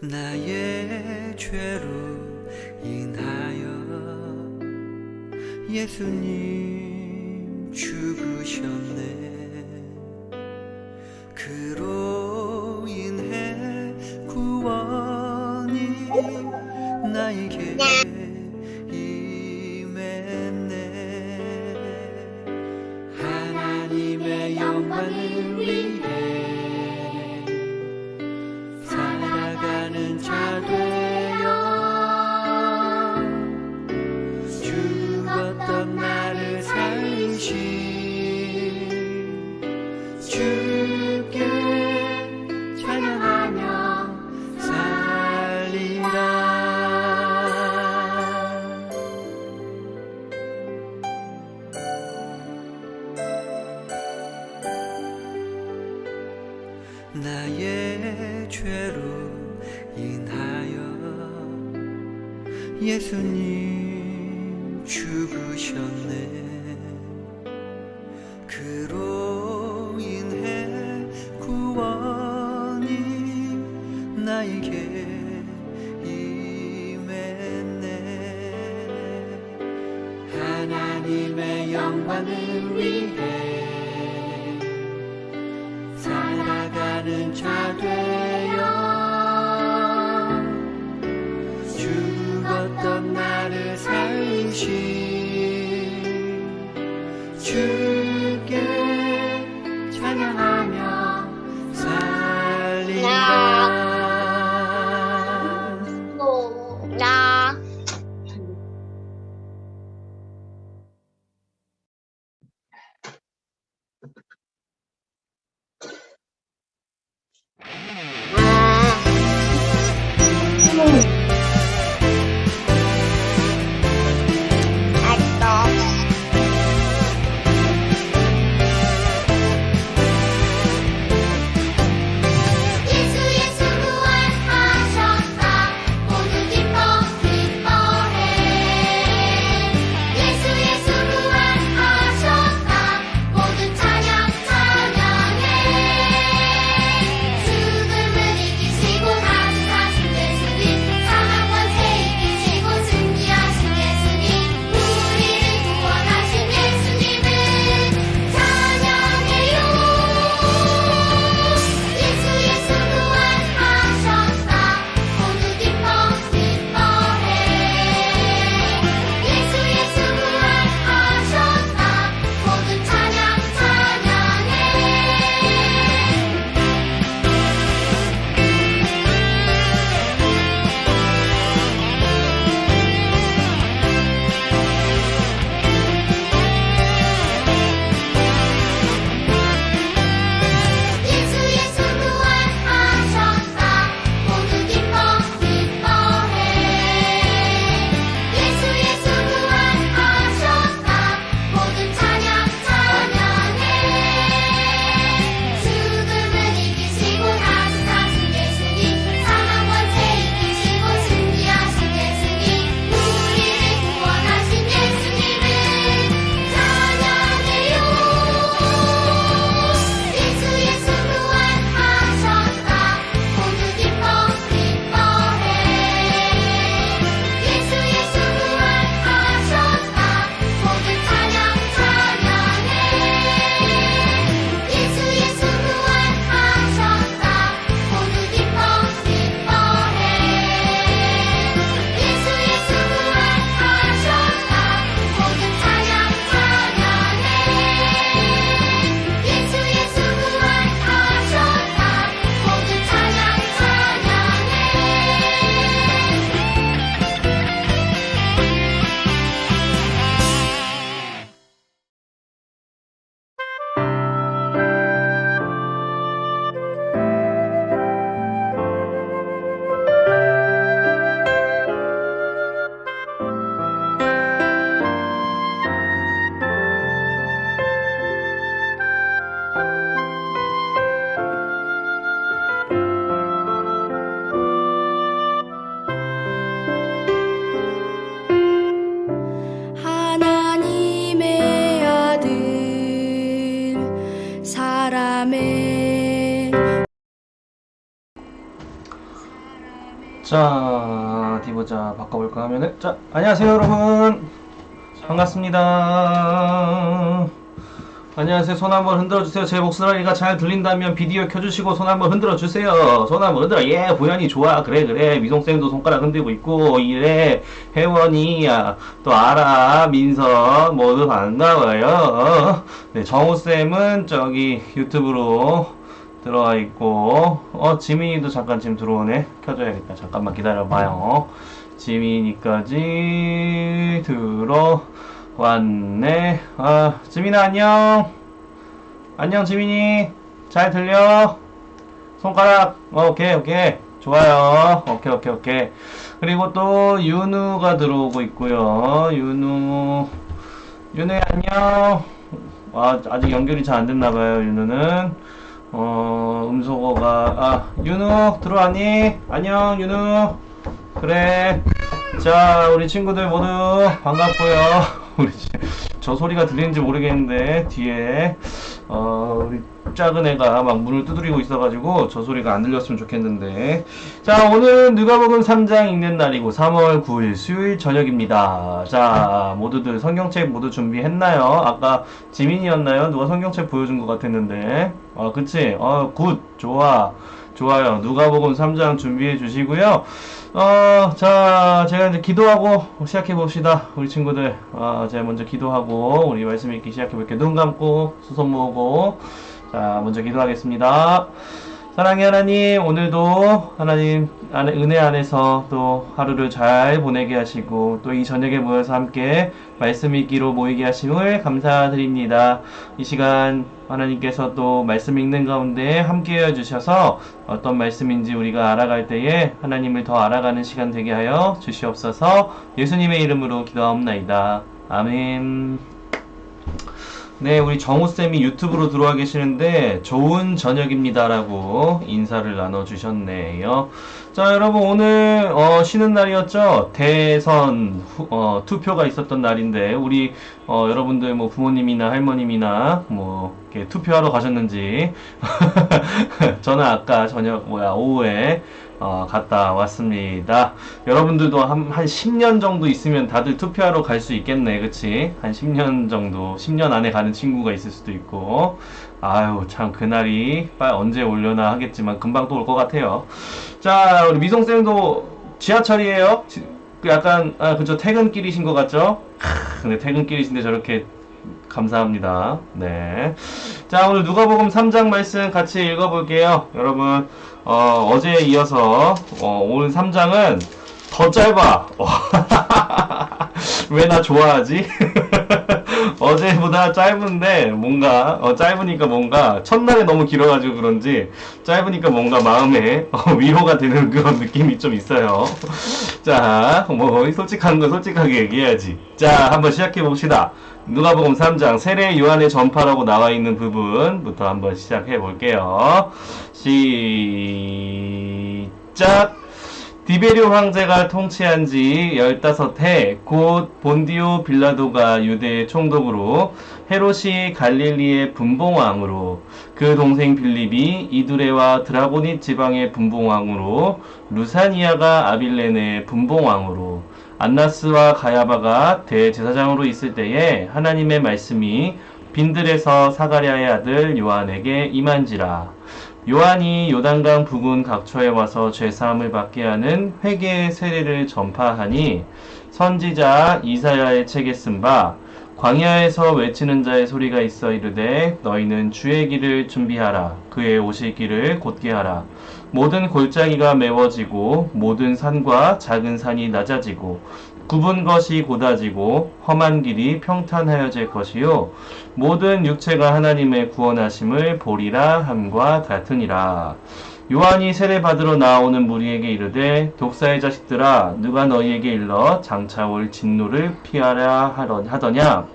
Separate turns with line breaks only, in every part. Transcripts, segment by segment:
나의 죄로 인하여 예수님 죽으셨네.
着你 true.
사람의 자 어디 보자 바꿔볼까 하면은 자 안녕하세요 여러분. 반갑습니다. 안녕하세요. 손 한번 흔들어주세요. 제 목소리가 잘 들린다면 비디오 켜주시고 손 한번 흔들어주세요. 손 한번 흔들어. 예, 보현이 좋아. 그래, 그래. 미송쌤도 손가락 흔들고 있고, 이래. 혜원이야. 또 알아. 민서. 모두 반가워요. 네, 정우쌤은 저기 유튜브로 들어와 있고, 어, 지민이도 잠깐 지금 들어오네. 켜줘야겠다. 잠깐만 기다려봐요. 지민이까지 들어 왔네. 아, 지민아, 안녕. 안녕, 지민이. 잘 들려? 손가락. 어, 오케이, 오케이. 좋아요. 오케이, 오케이, 오케이. 그리고 또, 윤우가 들어오고 있고요. 윤우. 윤우야, 안녕. 아, 아직 연결이 잘 안 됐나봐요, 윤우는. 어, 음소거가, 아, 윤우, 들어왔니? 안녕, 윤우. 그래. 자, 우리 친구들 모두 반갑고요. 우리, 지- 저 소리가 들리는지 모르겠는데, 뒤에, 어, 우리 작은 애가 막 문을 두드리고 있어가지고, 저 소리가 안 들렸으면 좋겠는데. 자, 오늘은 누가복음 3장 읽는 날이고, 3월 9일 수요일 저녁입니다. 자, 모두들 성경책 모두 준비했나요? 아까 지민이었나요? 누가 성경책 보여준 것 같았는데. 어, 그치? 어, 굿. 좋아. 좋아요. 누가복음 3장 준비해 주시고요. 어, 자, 제가 이제 기도하고 시작해 봅시다. 우리 친구들. 어, 제가 먼저 기도하고 우리 말씀 읽기 시작해 볼게요. 눈 감고 수손 모으고. 자, 먼저 기도하겠습니다. 사랑의 하나님, 오늘도 하나님 은혜 안에서 또 하루를 잘 보내게 하시고 또 이 저녁에 모여서 함께 말씀 읽기로 모이게 하심을 감사드립니다. 이 시간 하나님께서 또 말씀 읽는 가운데 함께 해 주셔서 어떤 말씀인지 우리가 알아갈 때에 하나님을 더 알아가는 시간 되게 하여 주시옵소서 예수님의 이름으로 기도하옵나이다. 아멘. 네, 우리 정우쌤이 유튜브로 들어와 계시는데, 좋은 저녁입니다라고 인사를 나눠주셨네요. 자, 여러분, 오늘, 어, 쉬는 날이었죠? 대선, 후- 어, 투표가 있었던 날인데, 우리, 어, 여러분들 뭐 부모님이나 할머님이나, 뭐, 이렇게 투표하러 가셨는지, 저는 아까 저녁, 뭐야, 오후에, 어, 갔다 왔습니다. 여러분들도 한, 한 10년 정도 있으면 다들 투표하러 갈 수 있겠네, 그치? 한 10년 정도, 10년 안에 가는 친구가 있을 수도 있고. 아유, 참, 그날이 빨 언제 올려나 하겠지만 금방 또 올 것 같아요. 자, 우리 미송쌤도 지하철이에요? 지- 그 약간, 아, 그죠, 퇴근길이신 것 같죠? 크, 근데 퇴근길이신데 저렇게 감사합니다. 네. 자, 오늘 누가복음 3장 말씀 같이 읽어볼게요. 여러분, 어, 어제에 이어서, 어, 오늘 3장은 더 짧아. 왜나 좋아하지? 어제보다 짧은데, 뭔가, 어, 짧으니까 뭔가, 첫날에 너무 길어가지고 그런지, 짧으니까 뭔가 마음에 어, 위로가 되는 그런 느낌이 좀 있어요. 자, 뭐, 솔직한 거 솔직하게 얘기해야지. 자, 한번 시작해 봅시다. 누가복음 3장 세례 요한의 전파라고 나와 있는 부분부터 한번 시작해 볼게요. 시작. 디베리오 황제가 통치한 지 15해 곧 본디오 빌라도가 유대의 총독으로 헤롯이 갈릴리의 분봉왕으로 그 동생 빌립이 이두레와 드라고닛 지방의 분봉왕으로 루사니아가 아빌레네의 분봉왕으로 안나스와 가야바가 대제사장으로 있을 때에 하나님의 말씀이 빈들에서 사가랴의 아들 요한에게 임한지라. 요한이 요단강 부근 각처에 와서 죄사함을 받게 하는 회개의 세례를 전파하니 선지자 이사야의 책에 쓴 바 광야에서 외치는 자의 소리가 있어 이르되 너희는 주의 길을 준비하라. 그의 오실 길을 곧게 하라. 모든 골짜기가 메워지고 모든 산과 작은 산이 낮아지고 굽은 것이 곧아지고 험한 길이 평탄하여질 것이요. 모든 육체가 하나님의 구원하심을 보리라 함과 같으니라. 요한이 세례 받으러 나오는 무리에게 이르되 독사의 자식들아 누가 너희에게 일러 장차 올 진노를 피하라 하더냐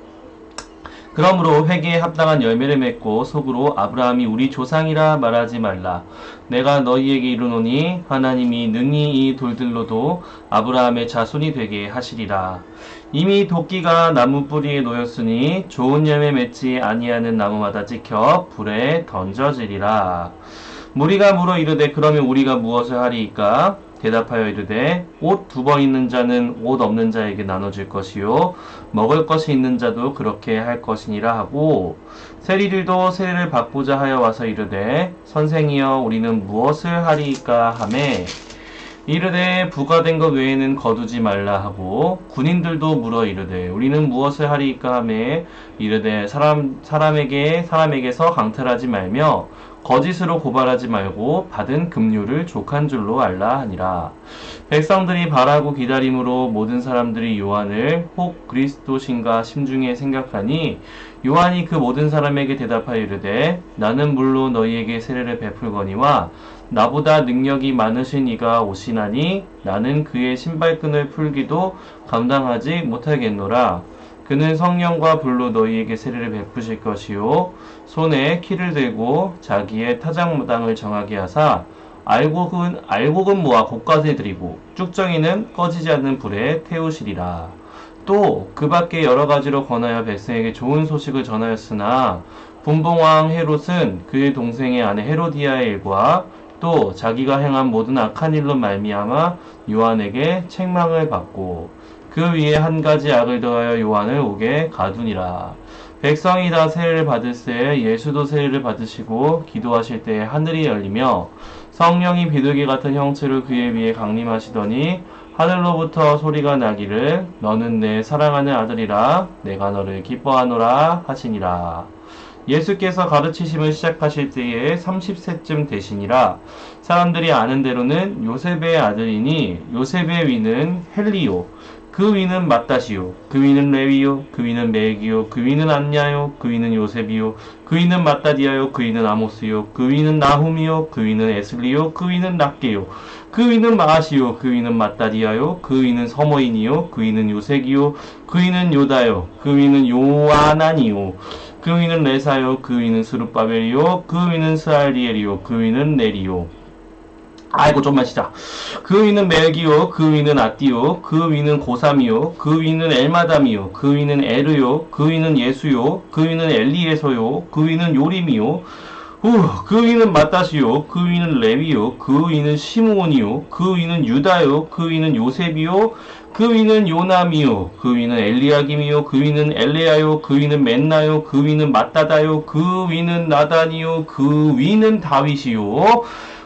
그러므로 회개에 합당한 열매를 맺고 속으로 아브라함이 우리 조상이라 말하지 말라. 내가 너희에게 이르노니 하나님이 능히 이 돌들로도 아브라함의 자손이 되게 하시리라. 이미 도끼가 나무 뿌리에 놓였으니 좋은 열매 맺지 아니하는 나무마다 찍혀 불에 던져지리라. 무리가 물어 이르되 그러면 우리가 무엇을 하리이까? 대답하여 이르되 옷두벌 있는 자는 옷 없는 자에게 나눠줄 것이요. 먹을 것이 있는 자도 그렇게 할 것이니라 하고 세리들도 세례를 받고자 하여 와서 이르되 선생이여 우리는 무엇을 하리이까 하매? 이르되 부과된 것 외에는 거두지 말라 하고 군인들도 물어 이르되 우리는 무엇을 하리이까 하매? 이르되 사람 사람에게 사람에게서 강탈하지 말며 거짓으로 고발하지 말고 받은 급료를 족한 줄로 알라 하니라 백성들이 바라고 기다림으로 모든 사람들이 요한을 혹 그리스도신가 심중에 생각하니 요한이 그 모든 사람에게 대답하여 이르되 나는 물로 너희에게 세례를 베풀거니와 나보다 능력이 많으신 이가 오시나니 나는 그의 신발끈을 풀기도 감당하지 못하겠노라. 그는 성령과 불로 너희에게 세례를 베푸실 것이요 손에 키를 들고 자기의 타작무당을 정하게 하사 알곡은 알곡은 모아 곳간에 드리고 쭉정이는 꺼지지 않는 불에 태우시리라. 또 그 밖에 여러 가지로 권하여 백성에게 좋은 소식을 전하였으나 분봉왕 헤롯은 그의 동생의 아내 헤로디아의 일과 또 자기가 행한 모든 악한 일로 말미암아 요한에게 책망을 받고 그 위에 한 가지 악을 더하여 요한을 오게 가두니라. 백성이 다 세례를 받을새 예수도 세례를 받으시고 기도하실 때에 하늘이 열리며 성령이 비둘기 같은 형체로 그의 위에 강림하시더니 하늘로부터 소리가 나기를 너는 내 사랑하는 아들이라 내가 너를 기뻐하노라 하시니라. 예수께서 가르치심을 시작하실 때에 30세쯤 되시니라 사람들이 아는 대로는 요셉의 아들이니 요셉의 위는 헬리요 그 위는 마따시요 그 위는 레위요 그 위는 메기요 그 위는 안냐요 그 위는 요셉이요 그 위는 마따디아요 그 위는 아모스요 그 위는 나훔이요 그 위는 에슬리요 그 위는 락게요 그 위는 마아시요 그 위는 마따디아요 그 위는 서모인이요 그 위는 요색이요 그 위는 요다요 그 위는 요아나니요 그 위는 레사요 그 위는 스룹바벨이요 그 위는 스알리엘이요 그 위는 네리요 아이고 좀만 쉬자 그 위는 멜기요 그 위는 아띠요 그 위는 고삼이요 그 위는 엘마담이요 그 위는 에르요 그 위는 예수요 그 위는 엘리에서요 그 위는 요림이요 후, 그 위는 마따시요, 그 위는 레위요, 그 위는 시므온이요, 그 위는 유다요, 그 위는 요셉이요, 그 위는 요남이요, 그 위는 엘리야김이요, 그 위는 엘레야요, 그 위는 맨나요, 그 위는 마따다요, 그 위는 나단이요, 그 위는 다윗이요.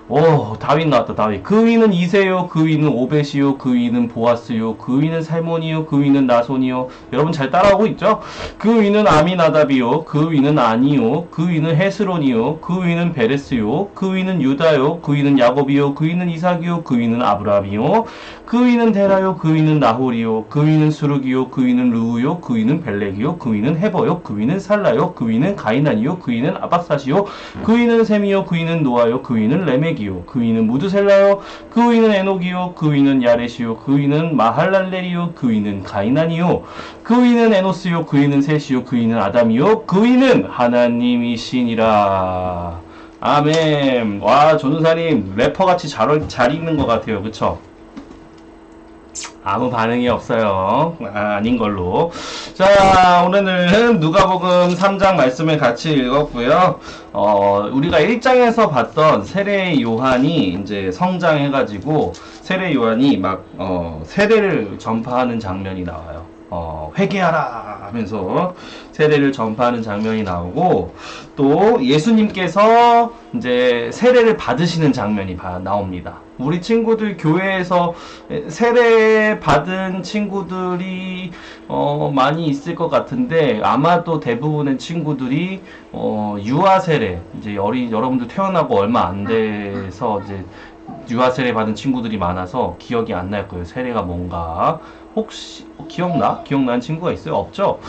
오, 다윗 나왔다, 다윗. 그 위는 이세요, 그 위는 오벳이요, 그 위는 보아스요, 그 위는 살몬이요, 그 위는 나손이요. 여러분 잘 따라오고 있죠? 그 위는 아미나답이요, 그 위는 아니요, 그 위는 헤스론이요, 그 위는 베레스요, 그 위는 유다요, 그 위는 야곱이요, 그 위는 이삭이요, 그 위는 아브라함이요, 그 위는 데라요, 그 위는 나홀이요, 그 위는 수르기요, 그 위는 르우요, 그 위는 벨렉이요, 그 위는 헤버요, 그 위는 살라요, 그 위는 가이난이요, 그 위는 아박사시요, 그 위는 셈이요, 그 위는 노아요, 그 위는 레 멕이요, 그 위는 무드셀라요, 그 위는 에녹이요, 그 위는 야렛이요, 그 위는 마할랄렐이요, 그 위는 가이난이요, 그 위는 에노스요, 그 위는 셋이요, 그 위는 아담이요, 그 위는 하나님이시니라. 아멘. 와, 조준사님 래퍼같이 잘, 어- 잘 읽는 것 같아요. 그쵸? 아무 반응이 없어요. 아, 닌 걸로. 자, 오늘은 누가복음 3장 말씀을 같이 읽었고요. 어, 우리가 1장에서 봤던 세례 요한이 이제 성장해가지고 세례 요한이 막 어, 세례를 전파하는 장면이 나와요. 어, 회개하라 하면서 세례를 전파하는 장면이 나오고 또 예수님께서 이제 세례를 받으시는 장면이 바- 나옵니다. 우리 친구들 교회에서 세례 받은 친구들이 어, 많이 있을 것 같은데 아마도 대부분의 친구들이 어, 유아 세례 이제 어린 여러분들 태어나고 얼마 안 돼서 이제 유아 세례 받은 친구들이 많아서 기억이 안 날 거예요. 세례가 뭔가 혹시 어, 기억나? 기억나는 친구가 있어요? 없죠?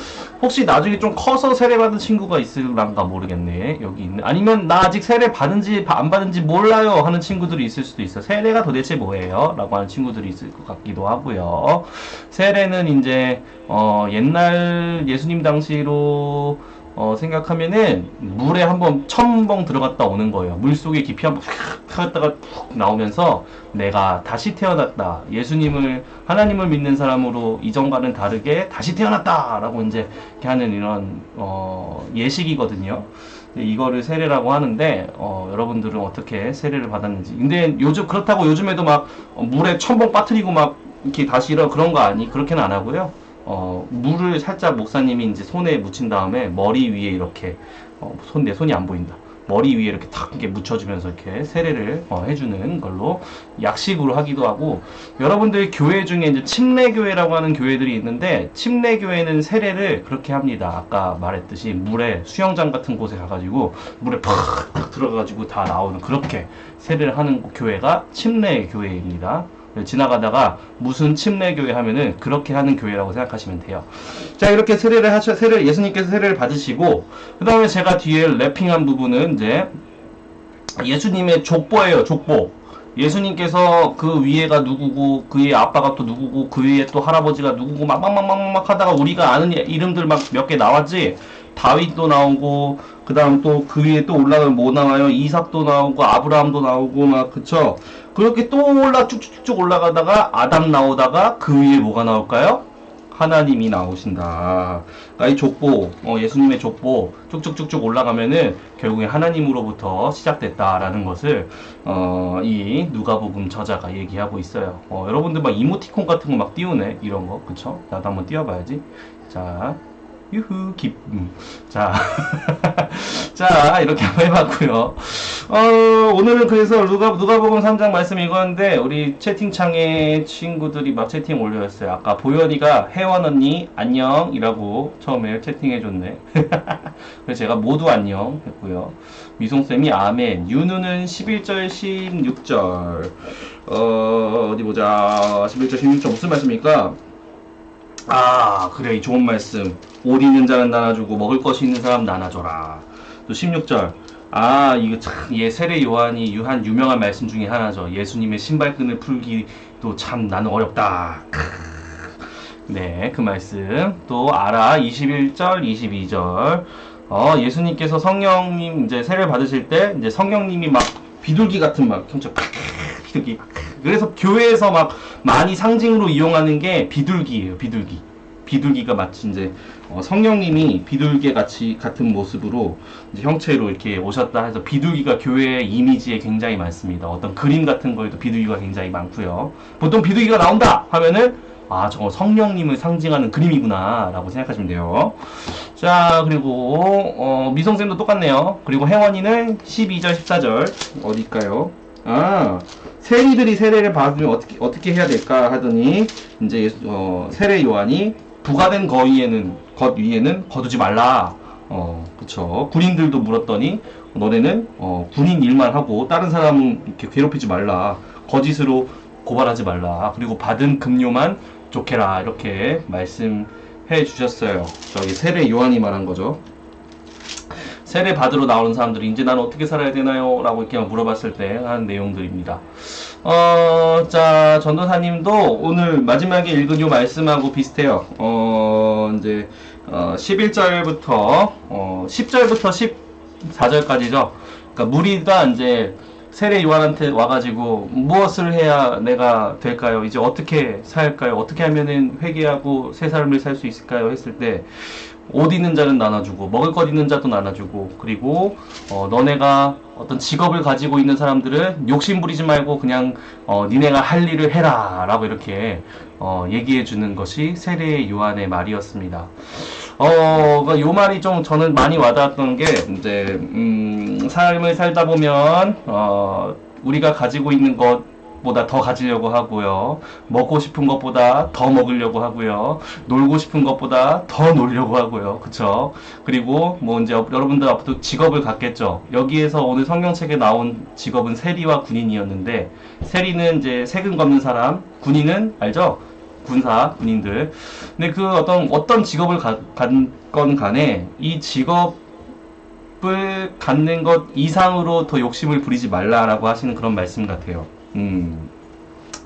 혹시 나중에 좀 커서 세례 받은 친구가 있을란가 모르겠네. 여기 있네. 아니면 나 아직 세례 받은지 안 받은지 몰라요 하는 친구들이 있을 수도 있어. 세례가 도대체 뭐예요? 라고 하는 친구들이 있을 것 같기도 하고요. 세례는 이제 어, 옛날 예수님 당시로 어, 생각하면은 물에 한번 첨벙 들어갔다 오는 거예요. 물 속에 깊이 한번 들어갔다가 푹 나오면서 내가 다시 태어났다. 예수님을 하나님을 믿는 사람으로 이전과는 다르게 다시 태어났다라고 이제 하는 이런 어, 예식이거든요. 이거를 세례라고 하는데 어, 여러분들은 어떻게 세례를 받았는지. 근데 요즘 그렇다고 요즘에도 막 어, 물에 첨벙 빠뜨리고 막 이렇게 다시 이런 그런 거 아니 그렇게는 안 하고요. 어, 물을 살짝 목사님이 이제 손에 묻힌 다음에 머리 위에 이렇게 어, 손, 내 손이 안 보인다. 머리 위에 이렇게 탁 이렇게 묻혀주면서 이렇게 세례를 어, 해주는 걸로 약식으로 하기도 하고 여러분들 교회 중에 이제 침례교회라고 하는 교회들이 있는데 침례교회는 세례를 그렇게 합니다. 아까 말했듯이 물에 수영장 같은 곳에 가가지고 물에 팍 들어가가지고 다 나오는 그렇게 세례를 하는 교회가 침례교회입니다. 지나가다가 무슨 침례교회 하면은 그렇게 하는 교회라고 생각하시면 돼요. 자 이렇게 세례를 하셔 세례 예수님께서 세례를 받으시고 그 다음에 제가 뒤에 랩핑한 부분은 이제 예수님의 족보예요 족보. 예수님께서 그 위에가 누구고 그 위에 아빠가 또 누구고 그 위에 또 할아버지가 누구고 막막막막 하다가 우리가 아는 이름들 막 몇 개 나왔지 다윗도 나오고 그 다음 또 그 위에 또 올라가면 뭐 나와요 이삭도 나오고 아브라함도 나오고 막 그쵸 그렇게 또 올라 쭉쭉쭉 올라가다가 아담 나오다가 그 위에 뭐가 나올까요? 하나님이 나오신다. 그러니까 이 족보, 어, 예수님의 족보 쭉쭉쭉쭉 올라가면은 결국에 하나님으로부터 시작됐다라는 것을 어, 이 누가복음 저자가 얘기하고 있어요. 어, 여러분들 막 이모티콘 같은 거 막 띄우네 이런 거, 그쵸? 나도 한번 띄워봐야지. 자, 유후 기쁨. 자, 자 이렇게 한번 해봤고요. 어, 오늘은 그래서 누가 누가복음 3장 말씀 읽었는데 우리 채팅창에 친구들이 막 채팅 올려줬어요. 아까 보현이가 혜원 언니 안녕이라고 처음에 채팅해줬네. 그래서 제가 모두 안녕 했고요. 미송쌤이 아멘. 윤우는 11절 16절. 어, 어디 보자. 11절 16절 무슨 말씀입니까? 아, 그래, 이 좋은 말씀. 옷 있는 자는 나눠주고, 먹을 것이 있는 사람 나눠줘라. 또 16절. 아, 이거 참, 예, 세례 요한이 유한 유명한 말씀 중에 하나죠. 예수님의 신발끈을 풀기도 참 나는 어렵다. 크. 네, 그 말씀. 또, 알아. 21절, 22절. 어, 예수님께서 성령님 이제 세례 받으실 때, 이제 성령님이 막 비둘기 같은 막, 형처럼 비둘기. 그래서 교회에서 막 많이 상징으로 이용하는 게 비둘기예요, 비둘기. 비둘기가 마치 이제 어, 성령님이 비둘기 같이 같은 모습으로 형체로 이렇게 오셨다 해서 비둘기가 교회의 이미지에 굉장히 많습니다. 어떤 그림 같은 거에도 비둘기가 굉장히 많고요. 보통 비둘기가 나온다 하면은 아 저거 성령님을 상징하는 그림이구나라고 생각하시면 돼요. 자 그리고 어, 미성쌤도 똑같네요. 그리고 혜원이는 12절 14절 어딜까요? 아 세리들이 세례를 받으면 어떻게 어떻게 해야 될까 하더니 이제 예수- 어, 세례 요한이 부가된 거 위에는 것 위에는 거두지 말라. 어 그쵸. 군인들도 물었더니 너네는 어, 군인 일만 하고 다른 사람 이렇게 괴롭히지 말라. 거짓으로 고발하지 말라. 그리고 받은 급료만 좋게라 이렇게 말씀해 주셨어요. 저기 세례 요한이 말한 거죠. 세례 받으러 나오는 사람들이 이제 나는 어떻게 살아야 되나요? 라고 이렇게 물어봤을 때 하는 내용들입니다. 어, 자, 전도사님도 오늘 마지막에 읽은 요 말씀하고 비슷해요. 어, 이제, 어, 11절부터, 어, 10절부터 14절까지죠. 그러니까 무리가 이제 세례 요한한테 와가지고 무엇을 해야 내가 될까요? 이제 어떻게 살까요? 어떻게 하면은 회개하고 새 삶을 살 수 있을까요? 했을 때, 옷 있는 자는 나눠주고 먹을 것 있는 자도 나눠주고 그리고 어, 너네가 어떤 직업을 가지고 있는 사람들은 욕심 부리지 말고 그냥 어, 니네가 할 일을 해라 라고 이렇게 어, 얘기해 주는 것이 세례 요한의 말이었습니다. 어, 그요 말이 좀 저는 많이 와닿았던 게 이제 음, 삶을 살다 보면 어, 우리가 가지고 있는 것 보다 더 가지려고 하고요. 먹고 싶은 것보다 더 먹으려고 하고요. 놀고 싶은 것보다 더 놀려고 하고요. 그쵸? 그리고 뭐 이제 여러분들 앞으로 직업을 갖겠죠. 여기에서 오늘 성경책에 나온 직업은 세리와 군인이었는데 세리는 이제 세금 걷는 사람, 군인은 알죠? 군사, 군인들. 근데 그 어떤 어떤 직업을 가, 갖건 간에 이 직업 을 갖는 것 이상으로 더 욕심을 부리지 말라라고 하시는 그런 말씀 같아요. 음.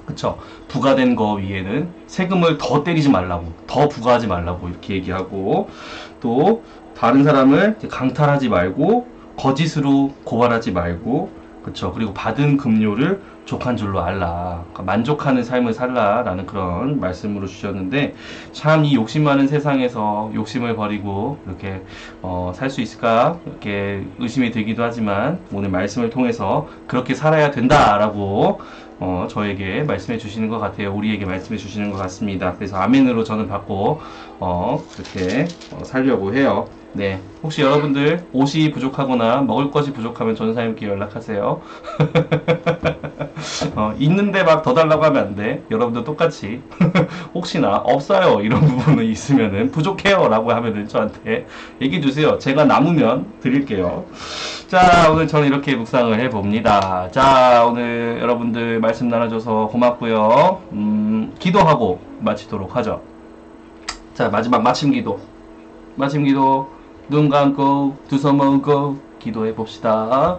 그쵸. 부과된 거 위에는 세금을 더 때리지 말라고, 더 부과하지 말라고 이렇게 얘기하고, 또 다른 사람을 강탈하지 말고, 거짓으로 고발하지 말고, 그쵸. 그리고 받은 급료를 족한 줄로 알라. 그러니까 만족하는 삶을 살라라는 그런 말씀으로 주셨는데, 참 이 욕심 많은 세상에서 욕심을 버리고 이렇게 어, 살 수 있을까 이렇게 의심이 들기도 하지만 오늘 말씀을 통해서 그렇게 살아야 된다라고 어, 저에게 말씀해 주시는 것 같아요. 우리에게 말씀해 주시는 것 같습니다. 그래서 아멘으로 저는 받고 어, 그렇게 어, 살려고 해요. 네, 혹시 여러분들 옷이 부족하거나 먹을 것이 부족하면 전사님께 연락하세요. 어, 있는데 막 더 달라고 하면 안 돼. 여러분들 똑같이 혹시나 없어요 이런 부분이 있으면은 부족해요 라고 하면은 저한테 얘기해 주세요. 제가 남으면 드릴게요. 자 오늘 저는 이렇게 묵상을 해봅니다. 자 오늘 여러분들 말씀 나눠줘서 고맙고요. 음, 기도하고 마치도록 하죠. 자 마지막 마침 기도. 마침 기도 눈 감고 두 손 모으고 기도해 봅시다.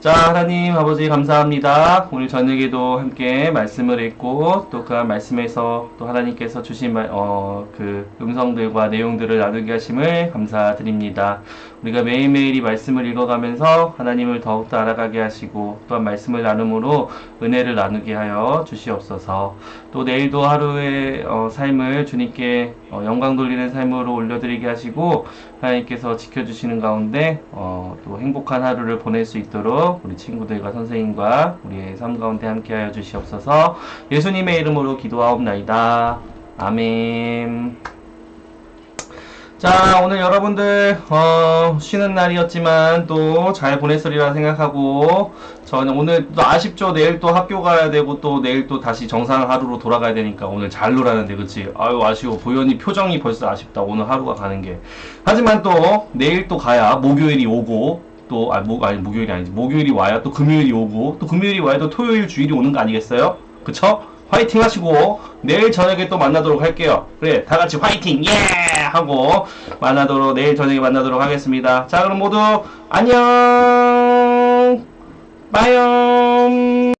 자, 하나님 아버지 감사합니다. 오늘 저녁에도 함께 말씀을 읽고 또 그 말씀에서 또 하나님께서 주신 말, 어, 그 음성들과 내용들을 나누게 하심을 감사드립니다. 우리가 매일매일 이 말씀을 읽어가면서 하나님을 더욱더 알아가게 하시고 또한 말씀을 나눔으로 은혜를 나누게 하여 주시옵소서. 또 내일도 하루의 어, 삶을 주님께 어, 영광 돌리는 삶으로 올려드리게 하시고 하나님께서 지켜주시는 가운데 어, 또 행복한 하루를 보낼 수 있도록 우리 친구들과 선생님과 우리의 삶 가운데 함께하여 주시옵소서. 예수님의 이름으로 기도하옵나이다. 아멘. 자, 오늘 여러분들, 어, 쉬는 날이었지만 또 잘 보냈으리라 생각하고, 저는 오늘 또 아쉽죠. 내일 또 학교 가야 되고, 또 내일 또 다시 정상 하루로 돌아가야 되니까 오늘 잘 놀았는데, 그치? 아유, 아쉬워. 보현이 표정이 벌써 아쉽다. 오늘 하루가 가는 게. 하지만 또, 내일 또 가야 목요일이 오고, 또, 아, 목, 아니, 목요일이 아니지. 목요일이 와야 또 금요일이 오고, 또 금요일이 와야 또 토요일 주일이 오는 거 아니겠어요? 그쵸? 화이팅 하시고 내일 저녁에 또 만나도록 할게요. 그래 다 같이 화이팅 예 하고 만나도록 내일 저녁에 만나도록 하겠습니다. 자 그럼 모두 안녕 빠염